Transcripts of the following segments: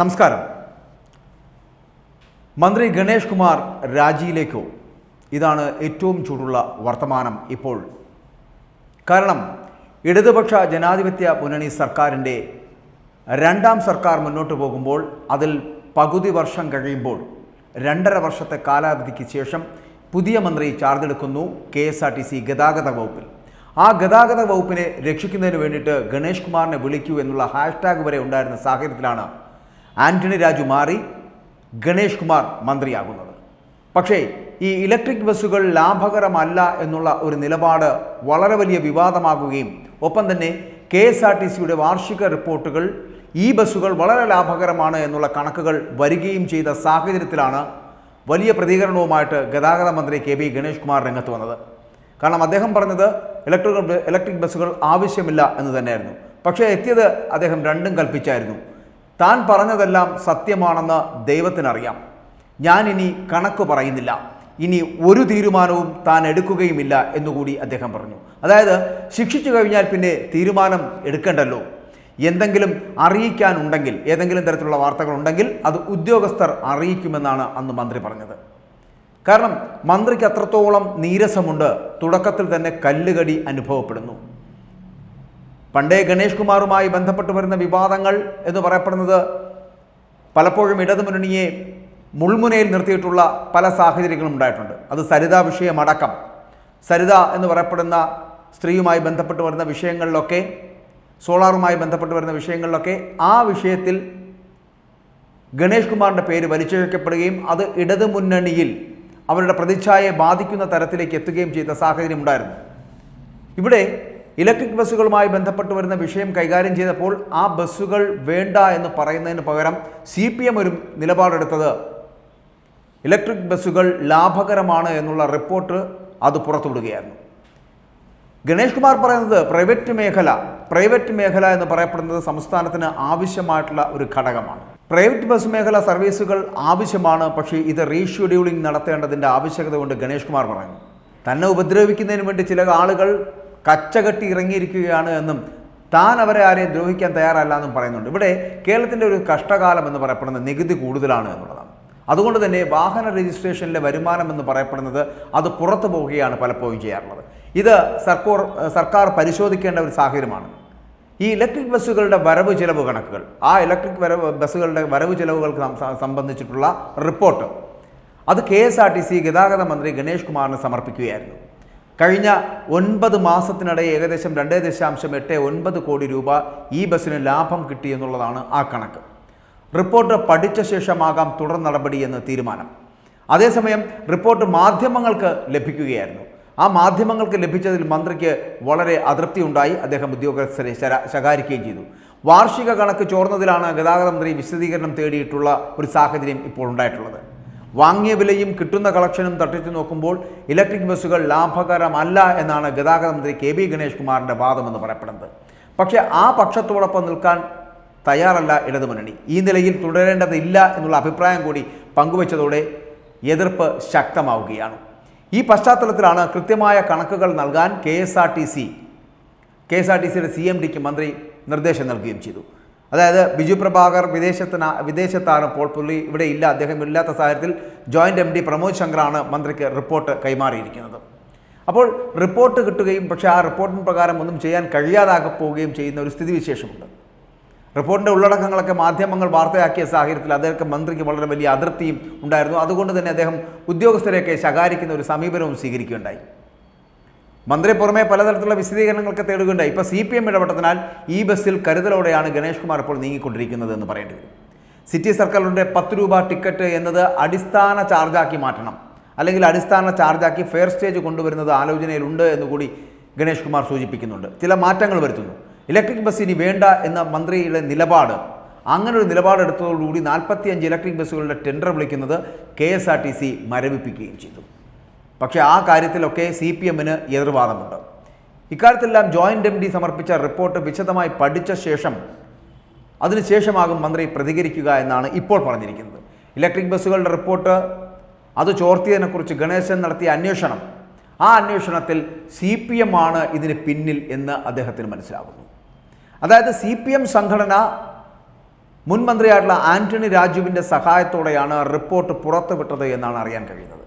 നമസ്കാരം. മന്ത്രി ഗണേഷ് കുമാർ രാജിയിലേക്കോ? ഇതാണ് ഏറ്റവും ചൂടുള്ള വർത്തമാനം ഇപ്പോൾ. കാരണം ഇടതുപക്ഷ ജനാധിപത്യ മുന്നണി സർക്കാരിന്റെ രണ്ടാം സർക്കാർ മുന്നോട്ട് പോകുമ്പോൾ അതിൽ പകുതി വർഷം കഴിയുമ്പോൾ രണ്ടര വർഷത്തെ കാലാവധിക്ക് ശേഷം പുതിയ മന്ത്രി ചാർജ് എടുക്കുന്നു K S R T C ഗതാഗത വകുപ്പിൽ. ആ ഗതാഗത വകുപ്പിനെ രക്ഷിക്കുന്നതിന് വേണ്ടിയിട്ട് ഗണേഷ് കുമാറിനെ വിളിക്കൂ എന്നുള്ള ഹാഷ്ടാഗ് വരെ ഉണ്ടായിരുന്ന സാഹചര്യത്തിലാണ് ആന്റണി രാജു മാറി ഗണേഷ് കുമാർ മന്ത്രിയാകുന്നത്. പക്ഷേ ഈ ഇലക്ട്രിക് ബസ്സുകൾ ലാഭകരമല്ല എന്നുള്ള ഒരു നിലപാട് വളരെ വലിയ വിവാദമാകുകയും ഒപ്പം തന്നെ കെ എസ് ആർ ടി സിയുടെ വാർഷിക റിപ്പോർട്ടുകൾ ഈ ബസ്സുകൾ വളരെ ലാഭകരമാണ് എന്നുള്ള കണക്കുകൾ വരികയും ചെയ്ത സാഹചര്യത്തിലാണ് വലിയ പ്രതികരണവുമായിട്ട് ഗതാഗത മന്ത്രി കെ ബി ഗണേഷ് കുമാർ രംഗത്ത് വന്നത്. കാരണം അദ്ദേഹം പറഞ്ഞത് ഇലക്ട്രിക് ഇലക്ട്രിക് ബസ്സുകൾ ആവശ്യമില്ല എന്ന് തന്നെയായിരുന്നു. പക്ഷേ എത്തിയത് അദ്ദേഹം രണ്ടും കൽപ്പിച്ചായിരുന്നു. താൻ പറഞ്ഞതെല്ലാം സത്യമാണെന്ന് ദൈവത്തിനറിയാം. ഞാൻ ഇനി കണക്ക് പറയുന്നില്ല. ഇനി ഒരു തീരുമാനവും താൻ എടുക്കുകയുമില്ല എന്നുകൂടി അദ്ദേഹം പറഞ്ഞു. അതായത് ശിക്ഷിച്ചു കഴിഞ്ഞാൽ പിന്നെ തീരുമാനം എടുക്കണ്ടല്ലോ. എന്തെങ്കിലും അറിയിക്കാനുണ്ടെങ്കിൽ ഏതെങ്കിലും തരത്തിലുള്ള വാർത്തകൾ ഉണ്ടെങ്കിൽ അത് ഉദ്യോഗസ്ഥർ അറിയിക്കുമെന്നാണ് അന്ന് മന്ത്രി പറഞ്ഞത്. കാരണം മന്ത്രിക്ക് അത്രത്തോളം നീരസമുണ്ട് തുടക്കത്തിൽ തന്നെ കല്ലുകടി അനുഭവപ്പെടുന്നു. പണ്ടേ ഗണേഷ് കുമാറുമായി ബന്ധപ്പെട്ട് വരുന്ന വിവാദങ്ങൾ എന്ന് പറയപ്പെടുന്നത് പലപ്പോഴും ഇടതുമുന്നണിയെ മുൾമുനയിൽ നിർത്തിയിട്ടുള്ള പല സാഹചര്യങ്ങളും ഉണ്ടായിട്ടുണ്ട്. അത് സരിത വിഷയമടക്കം സരിത എന്ന് പറയപ്പെടുന്ന സ്ത്രീയുമായി ബന്ധപ്പെട്ട് വരുന്ന വിഷയങ്ങളിലൊക്കെ സോളാറുമായി ബന്ധപ്പെട്ട് വരുന്ന വിഷയങ്ങളിലൊക്കെ ആ വിഷയത്തിൽ ഗണേഷ് കുമാറിന്റെ പേര് വലിച്ചിഴക്കപ്പെടുകയും അത് ഇടതുമുന്നണിയിൽ അവരുടെ പ്രതിച്ഛായയെ ബാധിക്കുന്ന തരത്തിലേക്ക് എത്തുകയും ചെയ്ത സാഹചര്യം ഉണ്ടായിരുന്നു. ഇവിടെ ഇലക്ട്രിക് ബസ്സുകളുമായി ബന്ധപ്പെട്ട് വരുന്ന വിഷയം കൈകാര്യം ചെയ്തപ്പോൾ ആ ബസ്സുകൾ വേണ്ട എന്ന് പറയുന്നതിന് പകരം സി പി എം ഒരു നിലപാടെടുത്തത്. ഇലക്ട്രിക് ബസ്സുകൾ ലാഭകരമാണ് എന്നുള്ള റിപ്പോർട്ട് അത് പുറത്തുവിടുകയായിരുന്നു. ഗണേഷ് കുമാർ പറയുന്നത് പ്രൈവറ്റ് മേഖല പ്രൈവറ്റ് മേഖല എന്ന് പറയപ്പെടുന്നത് സംസ്ഥാനത്തിന് ആവശ്യമായിട്ടുള്ള ഒരു ഘടകമാണ്. പ്രൈവറ്റ് ബസ് മേഖല സർവീസുകൾ ആവശ്യമാണ് പക്ഷേ ഇത് റീഷെഡ്യൂളിംഗ് നടത്തേണ്ടതിന്റെ ആവശ്യകത കൊണ്ട് ഗണേഷ് കുമാർ പറയുന്നു. തന്നെ ഉപദ്രവിക്കുന്നതിന് വേണ്ടി ചില ആളുകൾ കച്ചകെട്ടി ഇറങ്ങിയിരിക്കുകയാണ് എന്നും താൻ അവരെ ആരെയും ദ്രോഹിക്കാൻ തയ്യാറല്ല എന്നും പറയുന്നുണ്ട്. ഇവിടെ കേരളത്തിന്റെ ഒരു കഷ്ടകാലം എന്ന് പറയപ്പെടുന്നത് നികുതി കൂടുതലാണ് എന്നുള്ളതാണ്. അതുകൊണ്ട് തന്നെ വാഹന രജിസ്ട്രേഷനിലെ വരുമാനം എന്ന് പറയപ്പെടുന്നത് അത് പുറത്തു പോവുകയാണ് പലപ്പോഴും ചെയ്യാറുള്ളത്. ഇത് സർക്കാർ സർക്കാർ പരിശോധിക്കേണ്ട ഒരു സാഹചര്യമാണ്. ഈ ഇലക്ട്രിക് ബസ്സുകളുടെ വരവ് ചിലവ് കണക്കുകൾ ആ ഇലക്ട്രിക് വരവ് ബസ്സുകളുടെ വരവ് ചിലവുകൾക്ക് സംബന്ധിച്ചിട്ടുള്ള റിപ്പോർട്ട്. അത് K S R T C ഗതാഗത മന്ത്രി ഗണേഷ് കുമാറിന് സമർപ്പിക്കുകയായിരുന്നു. കഴിഞ്ഞ ഒൻപത് മാസത്തിനിടെ ഏകദേശം രണ്ട് ദശാംശം എട്ട് ഒൻപത് കോടി രൂപ ഈ ബസ്സിന് ലാഭം കിട്ടി എന്നുള്ളതാണ് ആ കണക്ക്. റിപ്പോർട്ട് പഠിച്ച ശേഷമാകാം തുടർ നടപടി എന്ന് തീരുമാനം. അതേസമയം റിപ്പോർട്ട് മാധ്യമങ്ങൾക്ക് ലഭിക്കുകയായിരുന്നു. ആ മാധ്യമങ്ങൾക്ക് ലഭിച്ചതിൽ മന്ത്രിക്ക് വളരെ അതൃപ്തി ഉണ്ടായി. അദ്ദേഹം ഉദ്യോഗസ്ഥരെ ശകാരിക്കുകയും ചെയ്തു. വാർഷിക കണക്ക് ചോർന്നതിലാണ് ഗതാഗത മന്ത്രി വിശദീകരണം തേടിയിട്ടുള്ള ഒരു സാഹചര്യം ഇപ്പോൾ ഉണ്ടായിട്ടുള്ളത്. വാങ്ങിയ വിലയും കിട്ടുന്ന കളക്ഷനും തട്ടിച്ചു നോക്കുമ്പോൾ ഇലക്ട്രിക് ബസ്സുകൾ ലാഭകരമല്ല എന്നാണ് ഗതാഗത മന്ത്രി കെ ബി ഗണേഷ് കുമാറിന്റെ വാദമെന്ന് പറയപ്പെടുന്നത്. പക്ഷേ ആ പക്ഷത്തോടൊപ്പം നിൽക്കാൻ തയ്യാറല്ല ഇടതുമുന്നണി ഈ നിലയിൽ തുടരേണ്ടതില്ല എന്നുള്ള അഭിപ്രായം കൂടി പങ്കുവച്ചതോടെ എതിർപ്പ് ശക്തമാവുകയാണ്. ഈ പശ്ചാത്തലത്തിലാണ് കൃത്യമായ കണക്കുകൾ നൽകാൻ K S R T C K S R T സിയുടെ സി എം ഡിക്ക് മന്ത്രി നിർദ്ദേശം നൽകുകയും ചെയ്തു. അതായത് ബിജു പ്രഭാകർ വിദേശത്തിന് വിദേശത്താണ് ഇപ്പോൾ പുള്ളി. ഇവിടെ ഇല്ല അദ്ദേഹം ഇല്ലാത്ത സാഹചര്യത്തിൽ ജോയിന്റ് എം ഡി പ്രമോദ് ശങ്കറാണ് മന്ത്രിക്ക് റിപ്പോർട്ട് കൈമാറിയിരിക്കുന്നത്. അപ്പോൾ റിപ്പോർട്ട് കിട്ടുകയും പക്ഷേ ആ റിപ്പോർട്ടിന് പ്രകാരം ഒന്നും ചെയ്യാൻ കഴിയാതാകെ പോവുകയും ചെയ്യുന്ന ഒരു സ്ഥിതിവിശേഷമുണ്ട്. റിപ്പോർട്ടിന്റെ ഉള്ളടക്കങ്ങളൊക്കെ മാധ്യമങ്ങൾ വാർത്തയാക്കിയ സാഹചര്യത്തിൽ അദ്ദേഹം മന്ത്രിക്ക് വളരെ വലിയ അതിർത്തിയും ഉണ്ടായിരുന്നു. അതുകൊണ്ട് തന്നെ അദ്ദേഹം ഉദ്യോഗസ്ഥരെയൊക്കെ ശകാരിക്കുന്ന ഒരു സമീപനവും സ്വീകരിക്കുകയുണ്ടായി. മന്ത്രി പുറമെ പലതരത്തിലുള്ള വിശദീകരണങ്ങളൊക്കെ തേടുകയുണ്ടായി. ഇപ്പോൾ സി പി എം ഇടപെട്ടതിനാൽ ഈ ബസ്സിൽ കരുതലോടെയാണ് ഗണേഷ് കുമാർ ഇപ്പോൾ നീങ്ങിക്കൊണ്ടിരിക്കുന്നത് എന്ന് പറയേണ്ടി വരും. സിറ്റി സർക്കിളിന്റെ പത്ത് രൂപ ടിക്കറ്റ് എന്നത് അടിസ്ഥാന ചാർജാക്കി മാറ്റണം. അല്ലെങ്കിൽ അടിസ്ഥാന ചാർജാക്കി ഫെയർ സ്റ്റേജ് കൊണ്ടുവരുന്നത് ആലോചനയിലുണ്ട് എന്നുകൂടി ഗണേഷ് കുമാർ സൂചിപ്പിക്കുന്നുണ്ട്. ചില മാറ്റങ്ങൾ വരുത്തുന്നു. ഇലക്ട്രിക് ബസ് ഇനി വേണ്ട എന്ന മന്ത്രിയുടെ നിലപാട്. അങ്ങനെ ഒരു നിലപാടെടുത്തതോടുകൂടി നാൽപ്പത്തിയഞ്ച് ഇലക്ട്രിക് ബസ്സുകളുടെ ടെൻഡർ വിളിക്കുന്നത് K S R T C മരവിപ്പിക്കുകയും ചെയ്തു. പക്ഷേ ആ കാര്യത്തിലൊക്കെ സി പി എമ്മിന് എതിർവാദമുണ്ട്. ഇക്കാര്യത്തിലെല്ലാം ജോയിന്റ് എം ഡി സമർപ്പിച്ച റിപ്പോർട്ട് വിശദമായി പഠിച്ച ശേഷം അതിനുശേഷമാകും മന്ത്രി പ്രതികരിക്കുക എന്നാണ് ഇപ്പോൾ പറഞ്ഞിരിക്കുന്നത്. ഇലക്ട്രിക് ബസ്സുകളുടെ റിപ്പോർട്ട് അത് ചോർത്തിയതിനെക്കുറിച്ച് ഗണേശൻ നടത്തിയ അന്വേഷണം. ആ അന്വേഷണത്തിൽ സി പി എം ആണ് ഇതിന് പിന്നിൽ എന്ന് അദ്ദേഹത്തിന് മനസ്സിലാകുന്നു അതായത് സി പി എം സംഘടന മുൻ മന്ത്രിയായിട്ടുള്ള ആന്റണി രാജുവിന്റെ സഹായത്തോടെയാണ് റിപ്പോർട്ട് പുറത്തുവിട്ടത് എന്നാണ് അറിയാൻ കഴിയുന്നത്.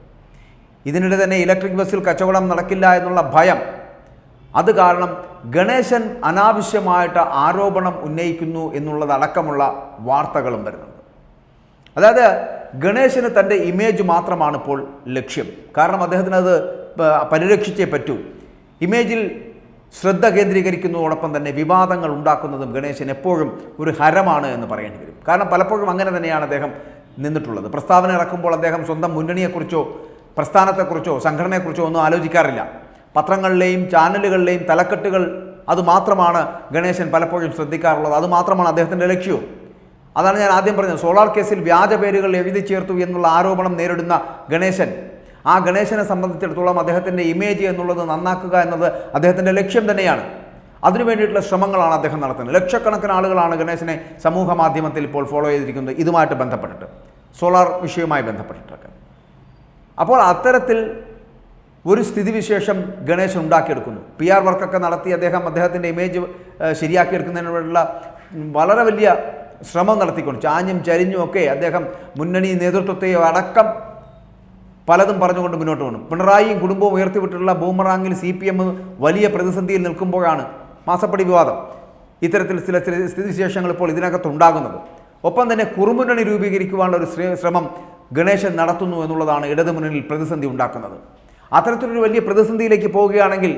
ഇതിനിടെ തന്നെ ഇലക്ട്രിക് ബസ്സിൽ കച്ചവടം നടക്കില്ല എന്നുള്ള ഭയം. അത് കാരണം ഗണേശൻ അനാവശ്യമായിട്ട് ആരോപണം ഉന്നയിക്കുന്നു എന്നുള്ളതടക്കമുള്ള വാർത്തകളും വരുന്നുണ്ട്. അതായത് ഗണേശന് തന്റെ ഇമേജ് മാത്രമാണ് ഇപ്പോൾ ലക്ഷ്യം. കാരണം അദ്ദേഹത്തിന് അത് പരിരക്ഷിച്ചേ പറ്റൂ. ഇമേജിൽ ശ്രദ്ധ കേന്ദ്രീകരിക്കുന്നതോടൊപ്പം തന്നെ വിവാദങ്ങൾ ഉണ്ടാക്കുന്നതും ഗണേശൻ എപ്പോഴും ഒരു ഹരമാണ് എന്ന് പറയേണ്ടി വരും. കാരണം പലപ്പോഴും അങ്ങനെ തന്നെയാണ് അദ്ദേഹം നിന്നിട്ടുള്ളത്. പ്രസ്താവന ഇറക്കുമ്പോൾ അദ്ദേഹം സ്വന്തം മുന്നണിയെക്കുറിച്ചോ പ്രസ്ഥാനത്തെക്കുറിച്ചോ സംഘടനയെക്കുറിച്ചോ ഒന്നും ആലോചിക്കാറില്ല. പത്രങ്ങളിലെയും ചാനലുകളിലെയും തലക്കെട്ടുകൾ അതുമാത്രമാണ് ഗണേശൻ പലപ്പോഴും ശ്രദ്ധിക്കാറുള്ളത്. അതുമാത്രമാണ് അദ്ദേഹത്തിന്റെ ലക്ഷ്യവും. അതാണ് ഞാൻ ആദ്യം പറഞ്ഞത്. സോളാർ കേസിൽ വ്യാജ പേരുകൾ എഴുതി ചേർത്തു എന്നുള്ള ആരോപണം നേരിടുന്ന ഗണേശൻ. ആ ഗണേശനെ സംബന്ധിച്ചിടത്തോളം അദ്ദേഹത്തിന്റെ ഇമേജ് എന്നുള്ളത് നന്നാക്കുക എന്നത് അദ്ദേഹത്തിന്റെ ലക്ഷ്യം തന്നെയാണ്. അതിനു വേണ്ടിയിട്ടുള്ള ശ്രമങ്ങളാണ് അദ്ദേഹം നടത്തുന്നത്. ലക്ഷക്കണക്കിന് ആളുകളാണ് ഗണേശനെ സമൂഹ മാധ്യമത്തിൽ ഇപ്പോൾ ഫോളോ ചെയ്തിരിക്കുന്നത്. ഇതുമായിട്ട് ബന്ധപ്പെട്ടിട്ട്. സോളാർ വിഷയവുമായി ബന്ധപ്പെട്ടിട്ടൊക്കെ. അപ്പോൾ അത്തരത്തിൽ ഒരു സ്ഥിതിവിശേഷം ഗണേശൻ ഉണ്ടാക്കിയെടുക്കുന്നു. പി ആർ വർക്കൊക്കെ നടത്തി അദ്ദേഹം അദ്ദേഹത്തിന്റെ ഇമേജ് ശരിയാക്കിയെടുക്കുന്നതിനുള്ള വളരെ വലിയ ശ്രമം നടത്തിക്കൊണ്ട് ചാഞ്ഞും ചരിഞ്ഞും ഒക്കെ അദ്ദേഹം മുന്നണി നേതൃത്വത്തെയോ അടക്കം പലതും പറഞ്ഞുകൊണ്ട് മുന്നോട്ട് പോകുന്നു പിണറായിയും കുടുംബവും ഉയർത്തിവിട്ടിട്ടുള്ള ബൂമറാങ്ങിൽ സി പി എം വലിയ പ്രതിസന്ധിയിൽ നിൽക്കുമ്പോഴാണ് മാസപ്പടി വിവാദം. ഇത്തരത്തിൽ ചില സ്ഥിതിവിശേഷങ്ങൾ ഇപ്പോൾ ഇതിനകത്തുണ്ടാകുന്നത്. ഒപ്പം തന്നെ കുറുമുന്നണി രൂപീകരിക്കുവാനുള്ള ഒരു ശ്രമം ഗണേശൻ നടത്തുന്നു എന്നുള്ളതാണ് ഇടതുമുന്നണിയിൽ പ്രതിസന്ധി ഉണ്ടാക്കുന്നത്. അത്തരത്തിലൊരു വലിയ പ്രതിസന്ധിയിലേക്ക് പോവുകയാണെങ്കിൽ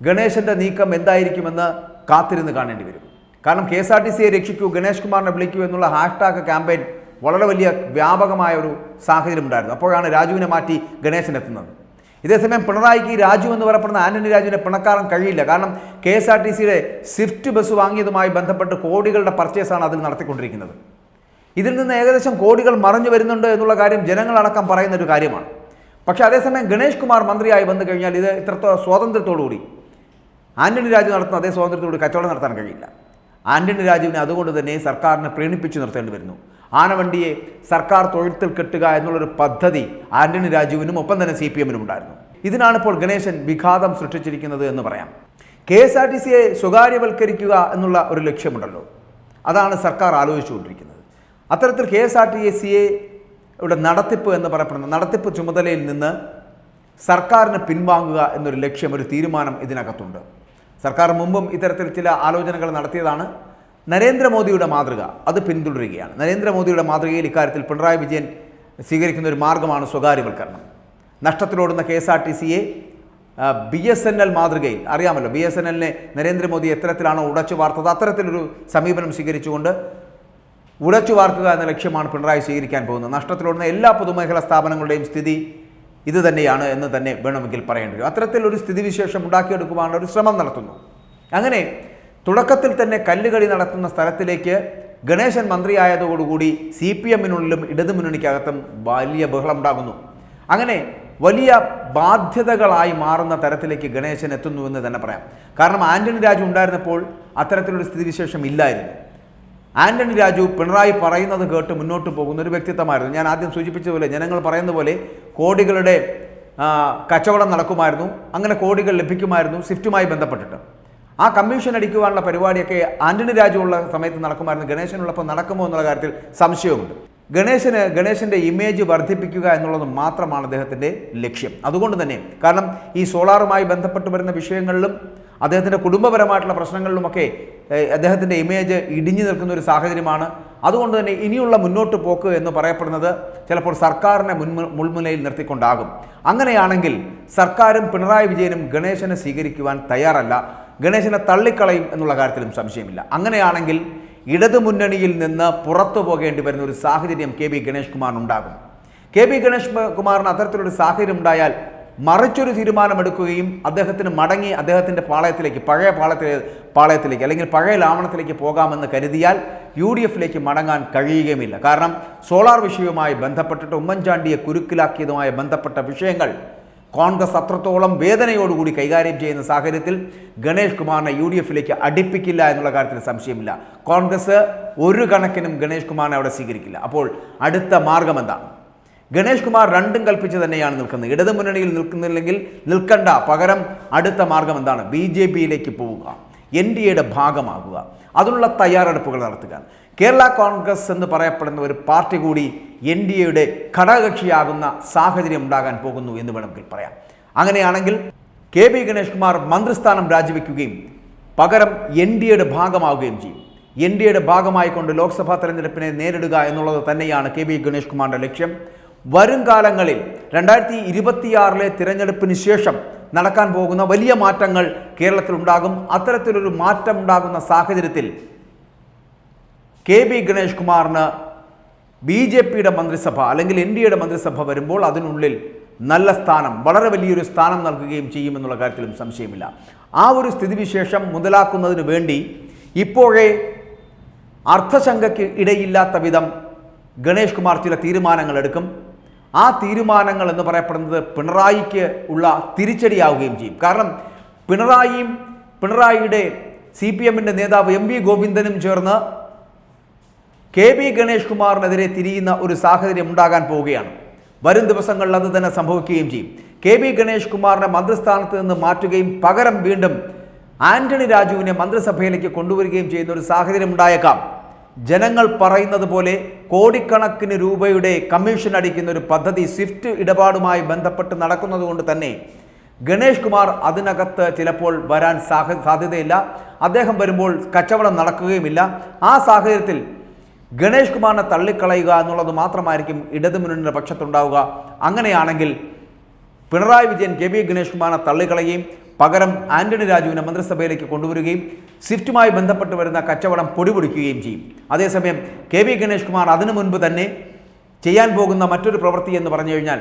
ഗണേശന്റെ നീക്കം എന്തായിരിക്കുമെന്ന് കാത്തിരുന്ന് കാണേണ്ടി വരും. കാരണം കെ എസ് ആർ ടി സിയെ രക്ഷിക്കൂ ഗണേഷ് കുമാറിനെ വിളിക്കൂ എന്നുള്ള ഹാഷ്ടാഗ് ക്യാമ്പയിൻ വളരെ വലിയ വ്യാപകമായ ഒരു സാഹചര്യം ഉണ്ടായിരുന്നു. അപ്പോഴാണ് രാജുവിനെ മാറ്റി ഗണേശൻ എത്തുന്നത്. ഇതേസമയം പിണറായിക്ക് രാജു എന്ന് പറയപ്പെടുന്ന ആന്റണി രാജുവിനെ പിണക്കാരൻ കഴിയില്ല. കാരണം കെ എസ് ആർ ടി സിയുടെ സ്വിഫ്റ്റ് ബസ് വാങ്ങിയതുമായി ബന്ധപ്പെട്ട് കോടികളുടെ പർച്ചേസാണ് അതിൽ നടത്തിക്കൊണ്ടിരിക്കുന്നത്. ഇതിൽ നിന്ന് ഏകദേശം കോടികൾ മറഞ്ഞു വരുന്നുണ്ട് എന്നുള്ള കാര്യം ജനങ്ങളടക്കം പറയുന്ന ഒരു കാര്യമാണ്. പക്ഷേ അതേസമയം ഗണേഷ് കുമാർ മന്ത്രിയായി വന്നു കഴിഞ്ഞാൽ ഇത് ഇത്രത്തോളം സ്വാതന്ത്ര്യത്തോടുകൂടി ആന്റണി രാജു നടത്തുന്ന അതേ സ്വാതന്ത്ര്യത്തോട് കച്ചവടം നടത്താൻ കഴിയില്ല. ആന്റണി രാജുവിനെ അതുകൊണ്ട് തന്നെ സർക്കാരിനെ പ്രീണിപ്പിച്ചു നിർത്തേണ്ടി വരുന്നു. ആനവണ്ടിയെ സർക്കാർ തൊഴുത്തിൽ കെട്ടുക എന്നുള്ളൊരു പദ്ധതി ആന്റണി രാജുവിനും ഒപ്പം തന്നെ സി പി എമ്മിനും ഉണ്ടായിരുന്നു. ഇതിനാണ് ഇപ്പോൾ ഗണേശൻ വിഘാതം സൃഷ്ടിച്ചിരിക്കുന്നത് എന്ന് പറയാം. കെ എസ് ആർ ടി സിയെ സ്വകാര്യവൽക്കരിക്കുക എന്നുള്ള ഒരു ലക്ഷ്യമുണ്ടല്ലോ. അതാണ് സർക്കാർ ആലോചിച്ചുകൊണ്ടിരിക്കുന്നത്. അത്തരത്തിൽ കെ എസ് ആർ ടി സിയെ ഇവിടെ നടത്തിപ്പ് എന്ന് പറയപ്പെടുന്ന നടത്തിപ്പ് ചുമതലയിൽ നിന്ന് സർക്കാരിന് പിൻവാങ്ങുക എന്നൊരു ലക്ഷ്യം ഒരു തീരുമാനം ഇതിനകത്തുണ്ട്. സർക്കാർ മുമ്പും ഇത്തരത്തിൽ ചില ആലോചനകൾ നടത്തിയതാണ്. നരേന്ദ്രമോദിയുടെ മാതൃക അത് പിന്തുടരുകയാണ്. നരേന്ദ്രമോദിയുടെ മാതൃകയിൽ ഇക്കാര്യത്തിൽ പിണറായി വിജയൻ സ്വീകരിക്കുന്ന ഒരു മാർഗമാണ് സ്വകാര്യവൽക്കരണം. നഷ്ടത്തിലോടുന്ന കെ എസ് ആർ ടി സിയെ ബി എസ് എൻ എൽ മാതൃകയിൽ അറിയാമല്ലോ ബി എസ് എൻ എല്ലിനെ നരേന്ദ്രമോദി എത്തരത്തിലാണോ ഉടച്ചു വാർത്തത്? അത്തരത്തിലൊരു സമീപനം സ്വീകരിച്ചുകൊണ്ട് ഉടച്ചു വാർക്കുക എന്ന ലക്ഷ്യമാണ് പിണറായി സ്വീകരിക്കാൻ പോകുന്നത്. നഷ്ടത്തിലോടുന്ന എല്ലാ പൊതുമേഖലാ സ്ഥാപനങ്ങളുടെയും സ്ഥിതി ഇത് തന്നെയാണ് എന്ന് തന്നെ വേണമെങ്കിൽ പറയേണ്ടി വരും. അത്തരത്തിലൊരു സ്ഥിതിവിശേഷം ഉണ്ടാക്കിയെടുക്കുവാനുള്ള ഒരു ശ്രമം നടത്തുന്നു. അങ്ങനെ തുടക്കത്തിൽ തന്നെ കല്ലുകളി നടത്തുന്ന സ്ഥലത്തിലേക്ക് ഗണേശൻ മന്ത്രിയായതോടുകൂടി സി പി എമ്മിനുള്ളിലും ഇടതുമുന്നണിക്കകത്തും വലിയ ബഹളം ഉണ്ടാകുന്നു അങ്ങനെ വലിയ ബാധ്യതകളായി മാറുന്ന തരത്തിലേക്ക് ഗണേശൻ എത്തുന്നു എന്ന് തന്നെ പറയാം. കാരണം ആന്റണി രാജു ഉണ്ടായിരുന്നപ്പോൾ അത്തരത്തിലൊരു സ്ഥിതിവിശേഷം ഇല്ലായിരുന്നു. ആന്റണി രാജു പിണറായി പറയുന്നത് കേട്ട് മുന്നോട്ട് പോകുന്ന ഒരു വ്യക്തിത്വമായിരുന്നു. ഞാൻ ആദ്യം സൂചിപ്പിച്ചതുപോലെ ജനങ്ങൾ പറയുന്ന പോലെ കോടികളുടെ കച്ചവടം നടക്കുമായിരുന്നു. അങ്ങനെ കോടികൾ ലഭിക്കുമായിരുന്നു സ്വിഫ്റ്റുമായി ബന്ധപ്പെട്ടിട്ട്. ആ കമ്മീഷൻ അടിക്കുവാനുള്ള പരിപാടിയൊക്കെ ആന്റണി രാജു ഉള്ള സമയത്ത് നടക്കുമായിരുന്നു. ഗണേശനുള്ളപ്പോൾ നടക്കുമോ എന്നുള്ള കാര്യത്തിൽ സംശയമുണ്ട് ഗണേശന് ഗണേശന്റെ ഇമേജ് വർദ്ധിപ്പിക്കുക എന്നുള്ളത് മാത്രമാണ് അദ്ദേഹത്തിന്റെ ലക്ഷ്യം. അതുകൊണ്ട് തന്നെ കാരണം ഈ സോളാറുമായി ബന്ധപ്പെട്ട് വരുന്ന വിഷയങ്ങളിലും അദ്ദേഹത്തിന്റെ കുടുംബപരമായിട്ടുള്ള പ്രശ്നങ്ങളിലുമൊക്കെ അദ്ദേഹത്തിന്റെ ഇമേജ് ഇടിഞ്ഞു നിൽക്കുന്ന ഒരു സാഹചര്യമാണ്. അതുകൊണ്ട് തന്നെ ഇനിയുള്ള മുന്നോട്ട് പോക്ക് എന്ന് പറയപ്പെടുന്നത് ചിലപ്പോൾ സർക്കാരിനെ മുൻമു മുൾമുനയിൽ നിർത്തിക്കൊണ്ടാകും. അങ്ങനെയാണെങ്കിൽ സർക്കാരും പിണറായി വിജയനും ഗണേശനെ സ്വീകരിക്കുവാൻ തയ്യാറല്ല. ഗണേശനെ തള്ളിക്കളയും എന്നുള്ള കാര്യത്തിലും സംശയമില്ല. അങ്ങനെയാണെങ്കിൽ ഇടതുമുന്നണിയിൽ നിന്ന് പുറത്തു പോകേണ്ടി വരുന്ന ഒരു സാഹചര്യം കെ ബി ഗണേഷ് കുമാറിനുണ്ടാകും. കെ ബി ഗണേഷ് കുമാറിന് അത്തരത്തിലൊരു സാഹചര്യം ഉണ്ടായാൽ മറിച്ചൊരു തീരുമാനമെടുക്കുകയും അദ്ദേഹത്തിന് മടങ്ങി അദ്ദേഹത്തിന്റെ പാളയത്തിലേക്ക് പഴയ പാളയത്തിലെ പാളയത്തിലേക്ക് അല്ലെങ്കിൽ പഴയ ലാവണത്തിലേക്ക് പോകാമെന്ന് കരുതിയാൽ യു ഡി എഫിലേക്ക് മടങ്ങാൻ കഴിയുകയുമില്ല. കാരണം സോളാർ വിഷയവുമായി ബന്ധപ്പെട്ടിട്ട് ഉമ്മൻചാണ്ടിയെ കുരുക്കിലാക്കിയതുമായി ബന്ധപ്പെട്ട വിഷയങ്ങൾ കോൺഗ്രസ് അത്രത്തോളം വേദനയോടുകൂടി കൈകാര്യം ചെയ്യുന്ന സാഹചര്യത്തിൽ ഗണേഷ് കുമാറിനെ യു ഡി എഫിലേക്ക് അടുപ്പിക്കില്ല എന്നുള്ള കാര്യത്തിൽ സംശയമില്ല. കോൺഗ്രസ് ഒരു കണക്കിനും ഗണേഷ് കുമാറിനെ അവിടെ സ്വീകരിക്കില്ല. അപ്പോൾ അടുത്ത മാർഗം എന്താണ്? ഗണേഷ് കുമാർ രണ്ടും കൽപ്പിച്ച് തന്നെയാണ് നിൽക്കുന്നത്. ഇടതു മുന്നണിയിൽ നിൽക്കുന്നില്ലെങ്കിൽ നിൽക്കണ്ട. പകരം അടുത്ത മാർഗം എന്താണ്? ബി ജെ പിയിലേക്ക് പോവുക. എൻ ഡി എയുടെ ഭാഗമാകുക. അതിനുള്ള തയ്യാറെടുപ്പുകൾ നടത്തുക. കേരള കോൺഗ്രസ് എന്ന് പറയപ്പെടുന്ന ഒരു പാർട്ടി കൂടി എൻ ഡി എയുടെ ഘടകകക്ഷിയാകുന്ന സാഹചര്യം ഉണ്ടാകാൻ പോകുന്നു എന്ന് വേണമെങ്കിൽ പറയാം. അങ്ങനെയാണെങ്കിൽ കെ ബി ഗണേഷ് കുമാർ മന്ത്രിസ്ഥാനം രാജിവെക്കുകയും പകരം എൻ ഡി എയുടെ ഭാഗമാവുകയും ചെയ്യും. എൻ ഡി എയുടെ ഭാഗമായിക്കൊണ്ട് ലോക്സഭാ തെരഞ്ഞെടുപ്പിനെ നേരിടുക എന്നുള്ളത് തന്നെയാണ് കെ ബി ഗണേഷ് കുമാറിന്റെ ലക്ഷ്യം. വരും കാലങ്ങളിൽ രണ്ടായിരത്തി ഇരുപത്തിയാറിലെ തിരഞ്ഞെടുപ്പിന് ശേഷം നടക്കാൻ പോകുന്ന വലിയ മാറ്റങ്ങൾ കേരളത്തിൽ ഉണ്ടാകും അത്തരത്തിലൊരു മാറ്റം ഉണ്ടാകുന്ന സാഹചര്യത്തിൽ കെ ബി ഗണേഷ് കുമാറിന് ബി ജെ പിയുടെ മന്ത്രിസഭ അല്ലെങ്കിൽ എൻ ഡി എയുടെ മന്ത്രിസഭ വരുമ്പോൾ അതിനുള്ളിൽ നല്ല സ്ഥാനം വളരെ വലിയൊരു സ്ഥാനം നൽകുകയും ചെയ്യുമെന്നുള്ള കാര്യത്തിലും സംശയമില്ല. ആ ഒരു സ്ഥിതിവിശേഷം മുതലാക്കുന്നതിന് വേണ്ടി ഇപ്പോഴേ അർത്ഥശങ്കയ്ക്ക് ഇടയില്ലാത്ത വിധം ഗണേഷ് കുമാർ ചില തീരുമാനങ്ങൾ എടുക്കും. ആ തീരുമാനങ്ങൾ എന്ന് പറയപ്പെടുന്നത് പിണറായിക്ക് ഉള്ള തിരിച്ചടിയാവുകയും ചെയ്യും. കാരണം പിണറായിയും പിണറായിയുടെ സി പി എമ്മിന്റെ നേതാവ് എം വി ഗോവിന്ദനും ചേർന്ന് കെ ബി ഗണേഷ് കുമാറിനെതിരെ തിരിയുന്ന ഒരു സാഹചര്യം ഉണ്ടാകാൻ പോവുകയാണ്. വരും ദിവസങ്ങളിൽ അത് തന്നെ സംഭവിക്കുകയും ചെയ്യും. കെ ബി ഗണേഷ് കുമാറിനെ മന്ത്രിസ്ഥാനത്ത് നിന്ന് മാറ്റുകയും പകരം വീണ്ടും ആന്റണി രാജുവിനെ മന്ത്രിസഭയിലേക്ക് കൊണ്ടുവരികയും ചെയ്യുന്ന ഒരു സാഹചര്യം ഉണ്ടായേക്കാം. ജനങ്ങൾ പറയുന്നത് പോലെ കോടിക്കണക്കിന് രൂപയുടെ കമ്മീഷൻ അടിക്കുന്ന ഒരു പദ്ധതി സ്വിഫ്റ്റ് ഇടപാടുമായി ബന്ധപ്പെട്ട് നടക്കുന്നത് കൊണ്ട് തന്നെ ഗണേഷ് കുമാർ അതിനകത്ത് ചിലപ്പോൾ വരാൻ സാഹ സാധ്യതയില്ല. അദ്ദേഹം വരുമ്പോൾ കച്ചവടം നടക്കുകയുമില്ല. ആ സാഹചര്യത്തിൽ ഗണേഷ് കുമാറിനെ തള്ളിക്കളയുക എന്നുള്ളത് മാത്രമായിരിക്കും ഇടതുമുന്നണിയുടെ പക്ഷത്തുണ്ടാവുക. അങ്ങനെയാണെങ്കിൽ പിണറായി വിജയൻ കെ ബി ഗണേഷ് കുമാറിനെ തള്ളിക്കളയുകയും പകരം ആന്റണി രാജുവിനെ മന്ത്രിസഭയിലേക്ക് കൊണ്ടുവരികയും സ്വിഫ്റ്റുമായി ബന്ധപ്പെട്ട് വരുന്ന കച്ചവടം പൊടിപൊടിക്കുകയും ചെയ്യും. അതേസമയം കെ വി ഗണേഷ് കുമാർ അതിനു മുൻപ് തന്നെ ചെയ്യാൻ പോകുന്ന മറ്റൊരു പ്രവൃത്തി എന്ന് പറഞ്ഞു കഴിഞ്ഞാൽ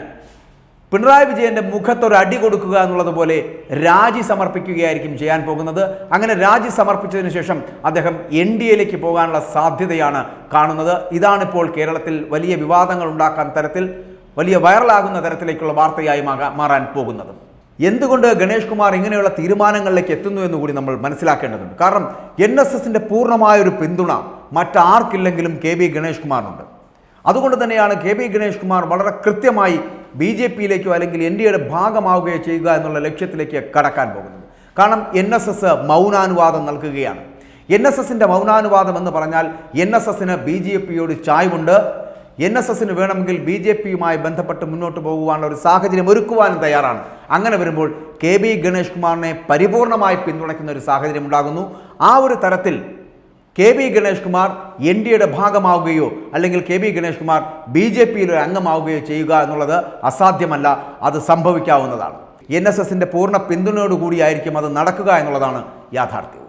പിണറായി വിജയന്റെ മുഖത്തൊരു അടി കൊടുക്കുക എന്നുള്ളതുപോലെ രാജി സമർപ്പിക്കുകയായിരിക്കും ചെയ്യാൻ പോകുന്നത്. അങ്ങനെ രാജി സമർപ്പിച്ചതിന് ശേഷം അദ്ദേഹം എൻ ഡി എയിലേക്ക് പോകാനുള്ള സാധ്യതയാണ് കാണുന്നത്. ഇതാണിപ്പോൾ കേരളത്തിൽ വലിയ വിവാദങ്ങൾ ഉണ്ടാക്കാൻ തരത്തിൽ വലിയ വൈറലാകുന്ന തരത്തിലേക്കുള്ള വാർത്തയായി മാറാൻ പോകുന്നത്. എന്തുകൊണ്ട് ഗണേഷ് കുമാർ ഇങ്ങനെയുള്ള തീരുമാനങ്ങളിലേക്ക് എത്തുന്നു എന്ന് കൂടി നമ്മൾ മനസ്സിലാക്കേണ്ടതുണ്ട്. കാരണം എൻ എസ് എസിന്റെ പൂർണമായ ഒരു പിന്തുണ മറ്റാർക്കില്ലെങ്കിലും കെ ബി ഗണേഷ് കുമാറിനുണ്ട്. അതുകൊണ്ട് തന്നെയാണ് കെ ബി ഗണേഷ് കുമാർ വളരെ കൃത്യമായി ബി ജെ പിയിലേക്കോ അല്ലെങ്കിൽ എൻ ഡി എയുടെ ഭാഗമാവുകയോ ചെയ്യുക എന്നുള്ള ലക്ഷ്യത്തിലേക്ക് കടക്കാൻ പോകുന്നത്. കാരണം എൻ എസ് എസ് മൗനാനുവാദം നൽകുകയാണ്. എൻ എസ് എസിന്റെ മൗനാനുവാദം എന്ന് പറഞ്ഞാൽ എൻ എസ് എസിന് ബി ജെ പിയോട് ചായ്വുണ്ട് എൻ എസ് എസിന് വേണമെങ്കിൽ ബി ജെ പിയുമായി ബന്ധപ്പെട്ട് മുന്നോട്ട് പോകുവാനുള്ള ഒരു സാഹചര്യം ഒരുക്കുവാനും തയ്യാറാണ്. അങ്ങനെ വരുമ്പോൾ കെ ബി ഗണേഷ് കുമാറിനെ പരിപൂർണമായി പിന്തുണയ്ക്കുന്ന ഒരു സാഹചര്യം ഉണ്ടാകുന്നു. ആ ഒരു തരത്തിൽ K B Ganesh Kumar N D എയുടെ ഭാഗമാവുകയോ അല്ലെങ്കിൽ K B Ganesh Kumar B J പിയിൽ ഒരു അംഗമാവുകയോ ചെയ്യുക എന്നുള്ളത് അസാധ്യമല്ല അത് സംഭവിക്കാവുന്നതാണ്. എൻ എസ് എസിന്റെ പൂർണ പിന്തുണയോടുകൂടിയായിരിക്കും അത് നടക്കുക എന്നുള്ളതാണ് യാഥാർത്ഥ്യം.